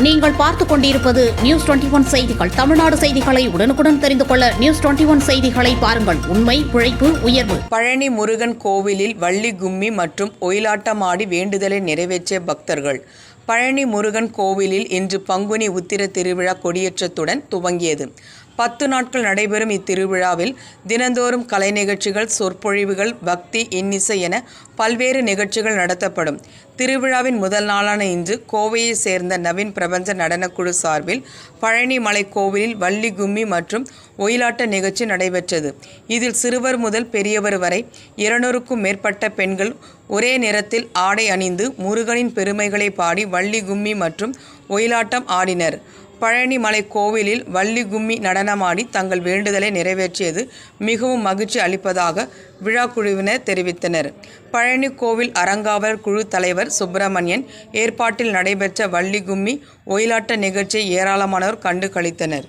நீங்கள் பார்த்துக் கொண்டிருப்பது நியூஸ் டுவெண்டி ஒன் செய்திகள். தமிழ்நாடு செய்திகளை உடனுக்குடன் தெரிந்து கொள்ள நியூஸ் டுவெண்டி ஒன் செய்திகளை பாருங்கள். உண்மை உழைப்பு உயர்வு. பழனி முருகன் கோவிலில் வள்ளி கும்மி மற்றும் ஒயிலாட்டமாடி வேண்டுதலை நிறைவேற்றிய பக்தர்கள். பழனி முருகன் கோவிலில் இன்று பங்குனி உத்திர திருவிழா கொடியேற்றத்துடன் துவங்கியது. பத்து நாட்கள் நடைபெறும் இத்திருவிழாவில் தினந்தோறும் கலை நிகழ்ச்சிகள் சொற்பொழிவுகள் பக்தி இன்னிசை என பல்வேறு நிகழ்ச்சிகள் நடத்தப்படும். திருவிழாவின் முதல் நாளான இன்று கோவையை சேர்ந்த நவீன் பிரபஞ்ச நடனக்குழு சார்பில் பழனிமலை கோவிலில் வள்ளி கும்மி மற்றும் ஒயிலாட்ட நிகழ்ச்சி நடைபெற்றது. இதில் சிறுவர் முதல் பெரியவர் வரை இருநூறுக்கும் மேற்பட்ட பெண்கள் ஒரே நிறத்தில் ஆடை அணிந்து முருகனின் பெருமைகளை பாடி வள்ளி கும்மி மற்றும் ஒயிலாட்டம் ஆடினர். பழனிமலை கோவிலில் வள்ளி கும்மி நடனமாடி தங்கள் வேண்டுதலை நிறைவேற்றியது மிகவும் மகிழ்ச்சி அளிப்பதாக விழா குழுவினர் தெரிவித்தனர். பழனி கோவில் அறங்காவலர் குழு தலைவர் சுப்பிரமணியன் ஏற்பாட்டில் நடைபெற்ற வள்ளி கும்மி ஒயிலாட்ட நிகழ்ச்சியை ஏராளமானோர் கண்டு கழித்தனர்